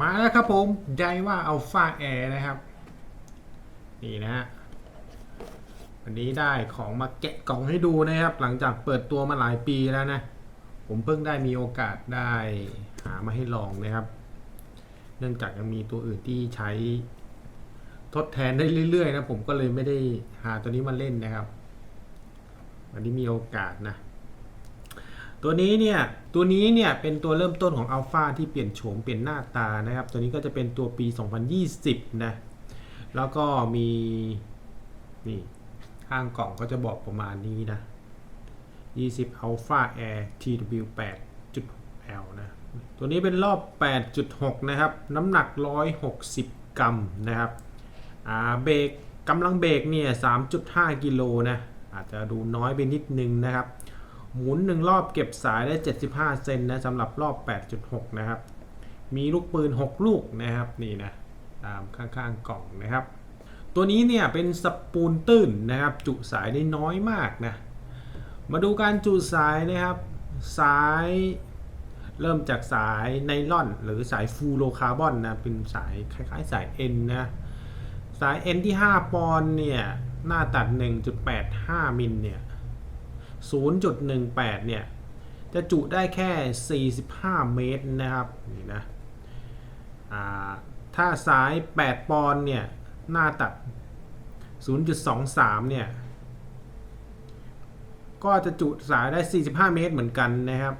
มาแล้วครับผมไดว่าอัลฟาแอร์นะครับ นี่นะฮะวันนี้ได้ของมาแกะกล่องให้ดูนะครับ หลังจากเปิดตัวมาหลายปีแล้วนะ ผมเพิ่งได้มีโอกาสได้หามาให้ลองนะครับ เนื่องจากยังมีตัวอื่นที่ใช้ทดแทนได้เรื่อยๆนะผมก็เลยไม่ได้หาตัวนี้มาเล่นนะครับ วันนี้มีโอกาสนะ ตัวนี้เนี่ยตัวนี้เนี่ยเป็นตัวเริ่มต้นของอัลฟาที่เปลี่ยนโฉมเปลี่ยนหน้าตานะครับ ตัวนี้ก็จะเป็นตัวปี 2020 นะ แล้วก็มีนี่ข้างกล่องก็จะบอกประมาณนี้นะ 20 Alpha Air TW8 8.6L นะ ตัวนี้เป็นรอบ 8.6 นะครับ น้ำหนัก 160 กรัมนะครับอ่าเบรกกำลังเบรกเนี่ย 3.5 กิโลนะ อาจจะดูน้อยไปนิดนึงนะครับ หมุนหนึ่งรอบเก็บสายได้ 75 เซนนะสำหรับรอบ 8.6 นะครับ มีลูกปืน 6 ลูกนะครับนี่นะตามข้างๆกล่องนะครับ ตัวนี้เนี่ยเป็นสปูนตื้นนะครับ จุสายได้น้อยมากนะมาดูการจุสายนะครับ สายเริ่มจากสายไนล่อน หรือสายฟูโรคาร์บอนนะเป็นสายคล้ายๆ สาย N นะสาย N ที่ 5 ปอนเนี่ยหน้าตัด 1.85 มิลเนี่ย 0.18 เนี่ย จะจุได้แค่ 45 เมตรนะครับ นี่นะถ้าสาย 8 ปอนด์เนี่ย หน้าตัด 0.23 เนี่ย ก็จะจุสายได้ 45 เมตรเหมือนกันนะครับ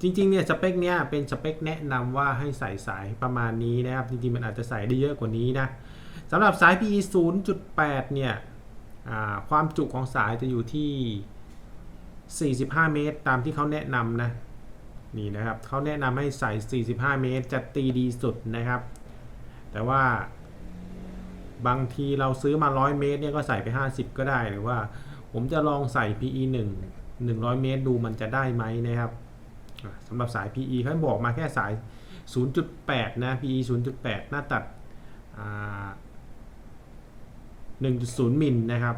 จริงๆเนี่ยสเปคเนี้ยเป็นสเปคแนะนำว่าให้ใส่สายประมาณนี้นะครับ จริงๆ มันอาจจะใส่ได้เยอะกว่านี้นะสำหรับสาย PE 0.8 เนี่ย ความจุของสายจะอยู่ที่ 45 เมตร ตามที่เขาแนะนำนะนี่นะครับเขาแนะนำให้ใส่ 45 เมตรจะตีดีสุดนะครับ แต่ว่าบางทีเราซื้อมา 100 เมตรเนี่ยก็ใส่ไป 50 ก็ได้หรือว่า ผมจะลองใส่ PE 1 100 เมตรดูมันจะได้ไหมนะครับสำหรับสาย PE เขาบอกมาแค่สาย 0.8 นะ PE 0.8 หน้าตัด 1.0 มิลนะครับ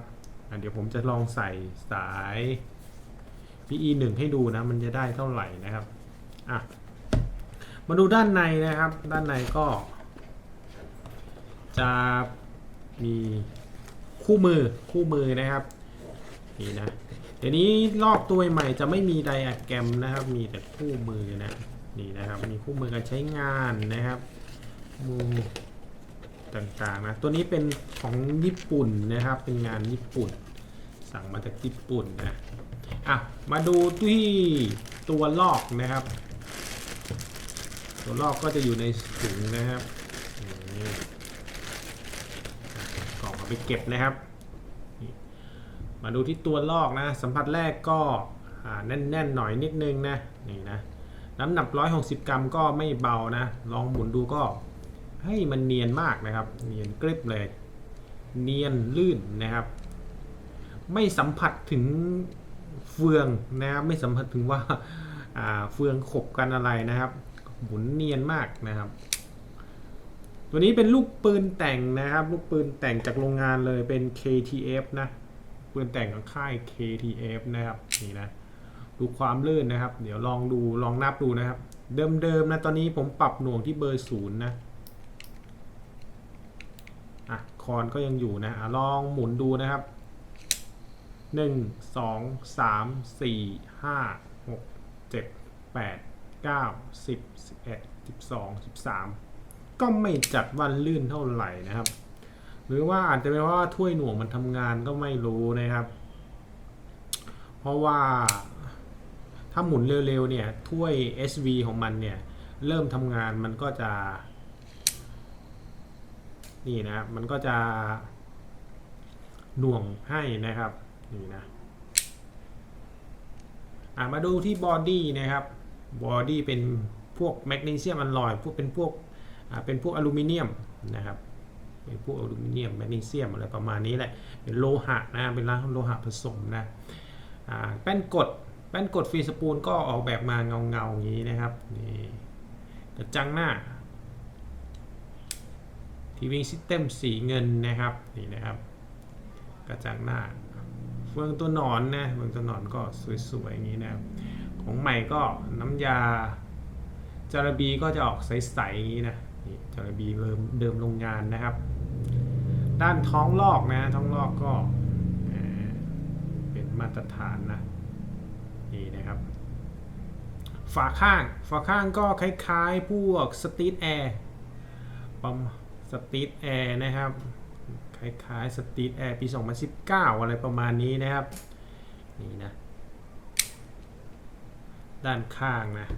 เดี๋ยวผมจะลองใส่สาย PE 1 ให้ดูนะ มันจะได้เท่าไหร่นะครับ อะ มาดูด้านในนะครับ ด้านในก็ จะมีคู่มือคู่มือนะครับ นี่นะ เดี๋ยวนี้ลอกตัวใหม่จะไม่มีไดอะแกรมนะครับ มีแต่คู่มือนะ นี่นะครับ มีคู่มือการใช้งานนะครับมือ ต่างๆนะตัวนี้เป็นของญี่ปุ่นนะครับ เป็นงานญี่ปุ่น สั่งมาจากญี่ปุ่นนะอะมาดูที่ตัวลอกนะครับ ตัวลอกก็จะอยู่ในถุงนะครับกล่องเอาไปเก็บนะครับ มาดูที่ตัวลอกนะ สัมผัสแรกก็แน่นๆหน่อยนิดนึงนะนี่นะน้ำหนัก 160 กรัมก็ไม่เบานะ ลองหมุนดูก็ ให้มันเนียนมากนะครับ เนียนกริบเลย เนียนลื่นนะครับ ไม่สัมผัสถึงเฟืองนะครับ ไม่สัมผัสถึงว่าเฟืองขบกันอะไรนะครับหมุนเนียนมากนะครับ ตัวนี้เป็นลูกปืนแต่งนะครับ ลูกปืนแต่งจากโรงงานเลยเป็น KTF นะ ปืนแต่งของค่าย KTF นะครับนี่นะดูความลื่นนะครับ เดี๋ยวลองดูลองนับดูนะครับ เดิมๆนะตอนนี้ผมปรับหน่วงที่เบอร์ศูนย์นะ อะคอนก็ยังอยู่นะอะลองหมุนดูนะครับ1 2 3 4 5 6 7 8 9 10 11 12 13ก็ไม่จัดวันลื่นเท่าไหร่นะครับ หรือว่าอาจจะเป็นเพราะว่าถ้วยหน่วงมันทำงานก็ไม่รู้นะครับ เพราะว่าถ้าหมุนเร็วๆเนี่ยถ้วย SV ของมันเนี่ย เริ่มทำงานมันก็จะ นี่นะมันก็จะหน่วงให้นะครับนี่นะมาดูที่บอดี้นะครับบอดี้เป็นพวกแมกนีเซียมอลลอยพวกเป็นพวกเป็นพวกอลูมิเนียมนะครับเป็นพวกอลูมิเนียมแมกนีเซียมอะไรประมาณนี้แหละเป็นโลหะนะเป็นร่างโลหะผสมนะแป้นกดแป้นกดฟรีสปูลก็ออกแบบมาเงาเงาอย่างนี้นะครับนี่กระจังหน้า ทีวีซิสเต็มสีเงินนะครับนี่นะครับ กระจังหน้าเฟืองตัวหนอนนะเฟืองตัวหนอนก็สวยๆอย่างนี้นะครับของใหม่ก็น้ำยาจารบีก็จะออกใสๆอย่างนี้นะนี่จารบีเดิมเดิมโรงงานนะครับ ด้านท้องลอกนะท้องลอกก็เป็นมาตรฐานนะนี่นะครับ ฝาข้างฝาข้างก็คล้ายๆพวกสตีทแอร์ปั๊ม สตีทแอร์นะครับคล้ายๆสตีทแอร์ปี 2019 อะไรประมาณนี้นะครับ นี่นะ ด้านข้างนะ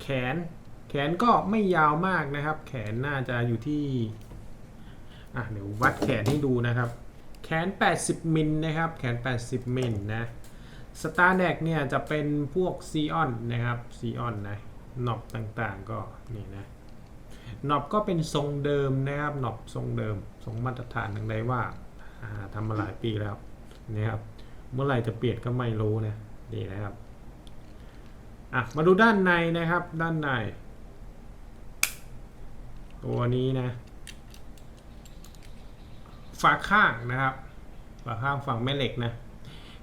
แขนแขนก็ไม่ยาวมากนะครับ แขนน่าจะอยู่ที่อะเดี๋ยววัดแขนให้ดูนะครับ แขน 80มิลนะครับ แขน 80มิลนะสตาร์แดกเนี่ยจะเป็นพวกซีออนนะครับซีออนนะ หนอบต่างๆก็นี่นะหนอบก็เป็นทรงเดิมนะครับหนอบทรงเดิมทรงมาตรฐานดังใดว่าอ่าทำมาหลายปีแล้วนะครับเมื่อไหร่จะเปลี่ยนก็ไม่รู้นะนี่นะครับอะมาดูด้านในนะครับด้านใน ตัวนี้นะฝาข้างนะครับฝาข้างฝั่งแม่เหล็กนะ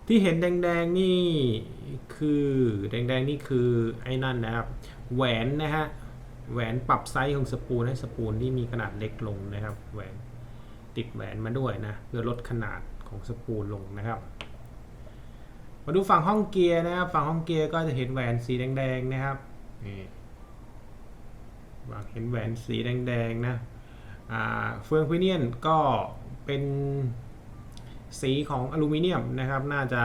ที่เห็นแดงๆนี่ คือ แดงๆ นี่คือไอ้นั่นนะครับ แหวนนะฮะ แหวนปรับไซส์ของสปูลให้สปูลที่มีขนาดเล็กลงนะครับ แหวนติดแหวนมาด้วยนะ เพื่อลดขนาดของสปูลลงนะครับ มาดูฝั่งห้องเกียร์นะครับ ฝั่งห้องเกียร์ก็จะเห็นแหวนสีแดงๆนะครับ นี่เห็นแหวนสีแดงๆนะเฟืองพิเนียนก็เป็นสีของอลูมิเนียมนะครับ น่าจะ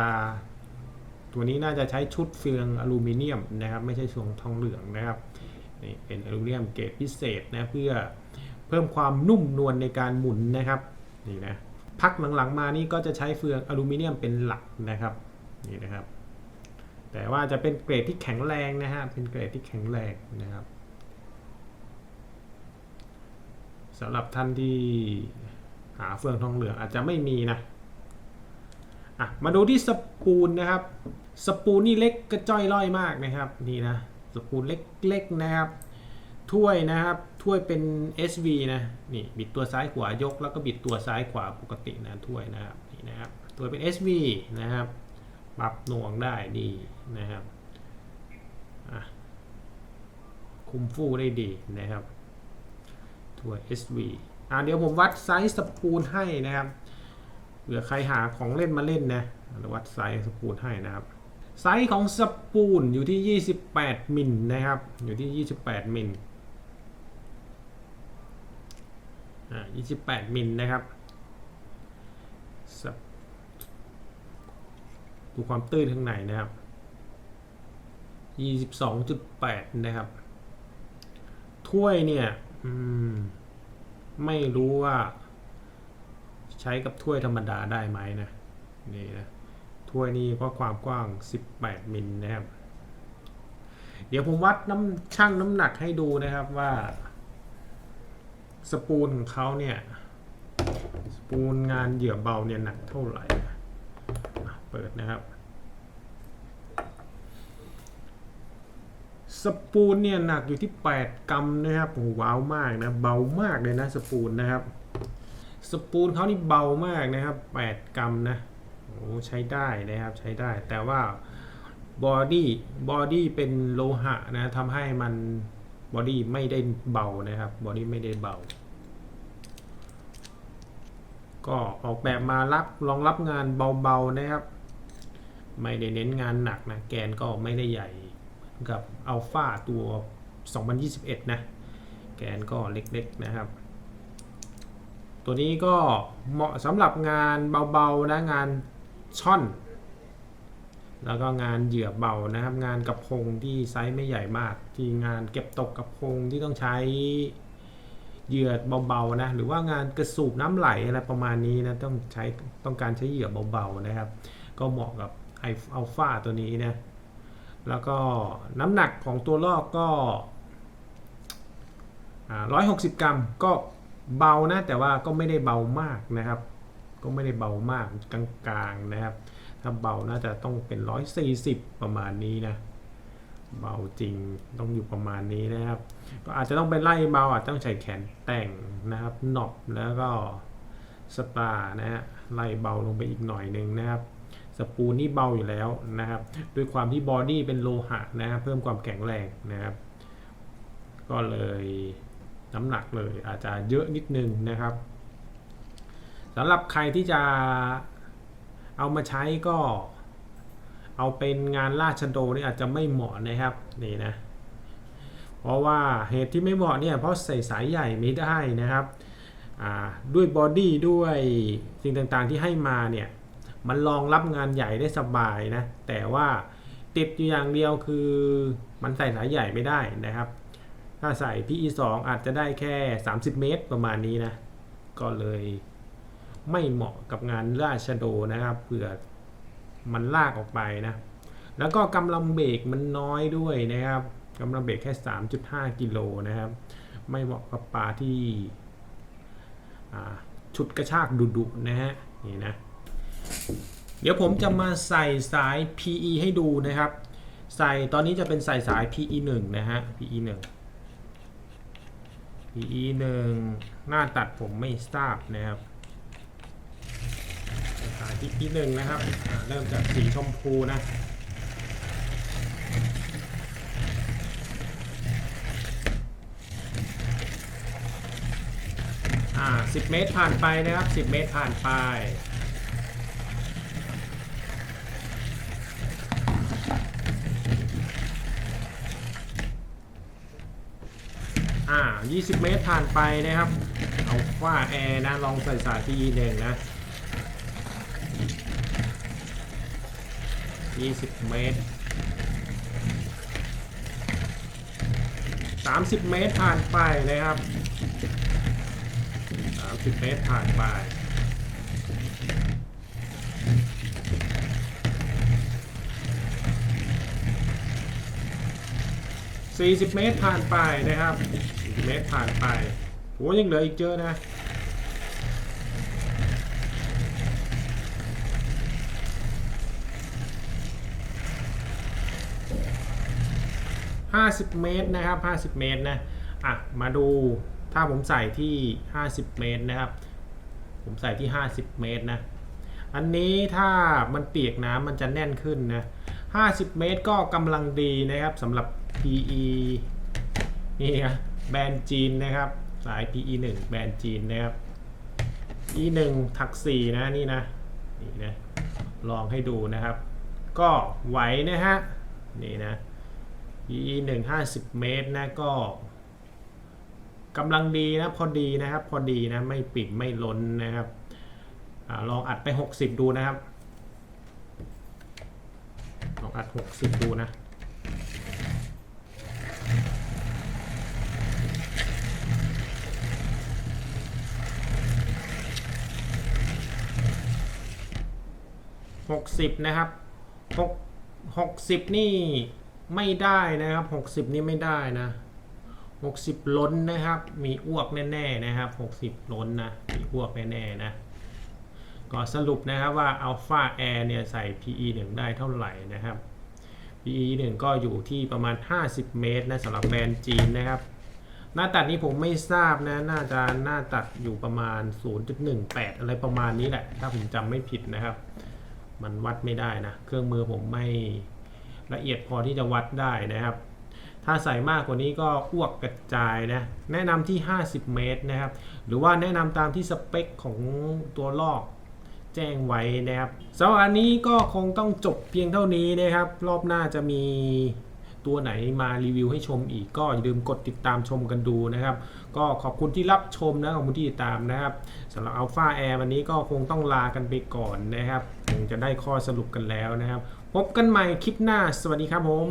ตัวนี้น่าจะใช้ชุดเฟืองอลูมิเนียมนะครับ ไม่ใช่ช่วงทองเหลืองนะครับนี่เป็นอลูมิเนียมเกรดพิเศษนะเพื่อเพิ่มความนุ่มนวลในการหมุนนะครับนี่นะพักหลังๆมานี่ก็จะใช้เฟืองอลูมิเนียมเป็นหลักนะครับนี่นะครับ แต่ว่าจะเป็นเกรดที่แข็งแรงนะฮะเป็นเกรดที่แข็งแรงนะครับสำหรับท่านที่หาเฟืองทองเหลืองอาจจะไม่มีนะ อะมาดูที่สปูลนะครับ สปูลนี่เล็กกระจ้อยร่อยมากนะครับนี่นะสปูลเล็กๆนะครับ ถ้วยนะครับถ้วยเป็น SV นะนี่บิดตัวซ้ายขวายก แล้วก็บิดตัวซ้ายขวาปกตินะถ้วยนะครับนี่นะครับตัวเป็น SV นะครับปรับหน่วงได้ดีนะครับคุมฟูได้ดีนะครับตัว SV อะเดี๋ยวผมวัดไซส์สปูลให้นะครับ เผื่อใครหาของเล่นมาเล่นนะวัดไซส์สปูลให้นะครับ ไซส์ของสปูลอยู่ที่ 28มิลนะครับ อยู่ที่ 28มิลอ่า28มิลนะครับดูความตื้นข้างในนะครับ 22.8 นะครับ ถ้วยเนี่ยอืมไม่รู้ว่า ใช้กับถ้วยธรรมดาได้ไหมนะนี่นะถ้วยนี้ก็ความกว้าง 18 มิลนะครับ เดี๋ยวผมวัดน้ำช่างน้ำหนักให้ดูนะครับว่า สปูลของเขาเนี่ย สปูลงานเหยื่อเบาเนี่ยหนักเท่าไหร่เปิดนะครับ สปูลเนี่ยหนักอยู่ที่ 8 กรัมนะครับโอ้โหว้าวมากนะ เบามากเลยนะสปูลนะครับ สปูลเขานี่เบามากนะครับ 8 กรัมนะโอ้ใช้ได้นะครับใช้ได้ แต่ว่าบอดี้บอดี้เป็นโลหะนะทำให้มันบอดี้ไม่ได้เบานะครับบอดี้ไม่ได้เบา ก็ออกแบบมารับรองรับงานเบาๆนะครับ ไม่ได้เน้นงานหนักนะแกนก็ไม่ได้ใหญ่กับอัลฟาตัว 2021 นะ แกนก็เล็กๆนะครับ ตัวนี้ก็เหมาะสำหรับงานเบาๆนะงานช่อน แล้วก็งานเหยื่อเบานะครับ งานกระพงที่ไซส์ไม่ใหญ่มาก ที่งานเก็บตกกระพงที่ต้องใช้เหยื่อเบาๆนะหรือว่างานกระสูบน้ำไหลอะไรประมาณนี้นะต้องใช้ต้องการใช้เหยื่อเบาๆนะครับ ก็เหมาะกับไออัลฟาตัวนี้นะแล้วก็น้ำหนักของตัวลอกก็ร้อยหกสิบกรัมก็ เบานะแต่ว่าก็ไม่ได้เบามากนะครับ ก็ไม่ได้เบามากกลางๆนะครับ ถ้าเบาน่าจะต้องเป็นร้อยสี่สิบประมาณนี้นะเบาจริงต้องอยู่ประมาณนี้นะครับ ก็อาจจะต้องไปไล่เบาอาจต้องใช้แขนแต่งนะครับหนอบแล้วก็สตานะฮะไล่เบาลงไปอีกหน่อยหนึ่งนะครับ สปูนนี่เบาอยู่แล้วนะครับ ด้วยความที่บอดี้เป็นโลหะนะครับเพิ่มความแข็งแรงนะครับ ก็เลย น้ำหนักเลยอาจจะเยอะนิดนึงนะครับสำหรับใครที่จะเอามาใช้ก็เอาเป็นงานราชโดนี่อาจจะไม่เหมาะนะครับนี่นะเพราะว่าเหตุที่ไม่เหมาะเนี่ยเพราะใส่สายใหญ่ไม่ได้นะครับด้วยบอดี้ด้วยสิ่งต่างๆที่ให้มาเนี่ยมันรองรับงานใหญ่ได้สบายนะแต่ว่าติดอยู่อย่างเดียวคือมันใส่สายใหญ่ไม่ได้นะครับ ถ้าใส่ PE 2 อาจจะได้แค่ 30 เมตรประมาณนี้นะ ก็เลยไม่เหมาะกับงานราชโดนะครับเผื่อมันลากออกไปนะ แล้วก็กำลังเบรกมันน้อยด้วยนะครับกำลังเบรกแค่ 3.5 กิโลนะครับ ไม่เหมาะกับปลาที่ชุดกระชากดุๆนะฮะนี่นะ เดี๋ยวผมจะมาใส่สาย PE ให้ดูนะครับ ใส่ตอนนี้จะเป็นใส่สาย PE 1 นะฮะ PE 1 PE 1หน้าตัดผมไม่ทราบนะครับสาย PE 1นะครับ เริ่มจากสีชมพูนะอ่า10 เมตรผ่านไปนะครับ 10 เมตรผ่านไป อ่า 20 เมตรผ่านไปนะครับ เอาฝ้าแอร์นะ ลองใส่สายที่หนึ่งนะ 20 เมตร 30 เมตรผ่านไปนะครับ 30 เมตรผ่านไป 40 เมตรผ่านไปนะครับเมตรผ่านไปโหยังเหลืออีกเยอะนะ 50 เมตรนะครับ 50 เมตรนะ อะ มาดู ถ้าผมใส่ที่ 50 เมตรนะครับ ผมใส่ที่ 50 เมตรนะ อันนี้ถ้ามันเปียกน้ำมันจะแน่นขึ้นนะ 50 เมตรก็กำลังดีนะครับสำหรับ PE นี่นะแบรนด์จีนนะครับ สาย PE 1 แบรนด์จีนนะครับ E 1ถัก4นะนี่นะนี่นะลองให้ดูนะครับ ก็ไหวนะฮะนี่นะ PE 1 50 เมตรนะก็กำลังดีนะพอดีนะครับ พอดีนะไม่ปิดไม่ล้นนะครับอลองอัดไป 60 ดูนะครับ องอัด60ดูนะหกสิบนะครับหกหกสิบนี่ไม่ได้นะครับหกสิบนี่ไม่ได้นะหกสิบล้นนะครับ มีอ้วกแน่ๆนะครับหกสิบล้นนะมีอ้วกแน่ๆนะ ก็สรุปนะครับว่า Alpha Air เนี่ยใส่ PE 1 ได้เท่าไหร่นะครับ PE 1 ก็อยู่ที่ประมาณ 50 เมตรนะสำหรับแบรนด์จีนนะครับ หน้าตัดนี้ผมไม่ทราบนะ น่าจะหน้าตัดอยู่ประมาณ 0.18 อะไรประมาณนี้แหละ ถ้าผมจำไม่ผิดนะครับ มันวัดไม่ได้นะ เครื่องมือผมไม่ละเอียดพอที่จะวัดได้นะครับ ถ้าใส่มากกว่านี้ก็อ้วกกระจายนะ แนะนำที่ 50 เมตรนะครับ หรือว่าแนะนำตามที่สเปคของตัวลอก แจ้งไว้นะครับสำหรับอันนี้ก็คงต้องจบเพียงเท่านี้นะครับ รอบหน้าจะมีตัวไหนมารีวิวให้ชมอีกก็อย่าลืมกดติดตามชมกันดูนะครับ ก็ขอบคุณที่รับชมนะขอบคุณที่ติดตามนะครับสำหรับ Alpha Air วันนี้ก็คงต้องลากันไปก่อนนะครับคงจะได้ข้อสรุปกันแล้วนะครับ พบกันใหม่คลิปหน้า สวัสดีครับผม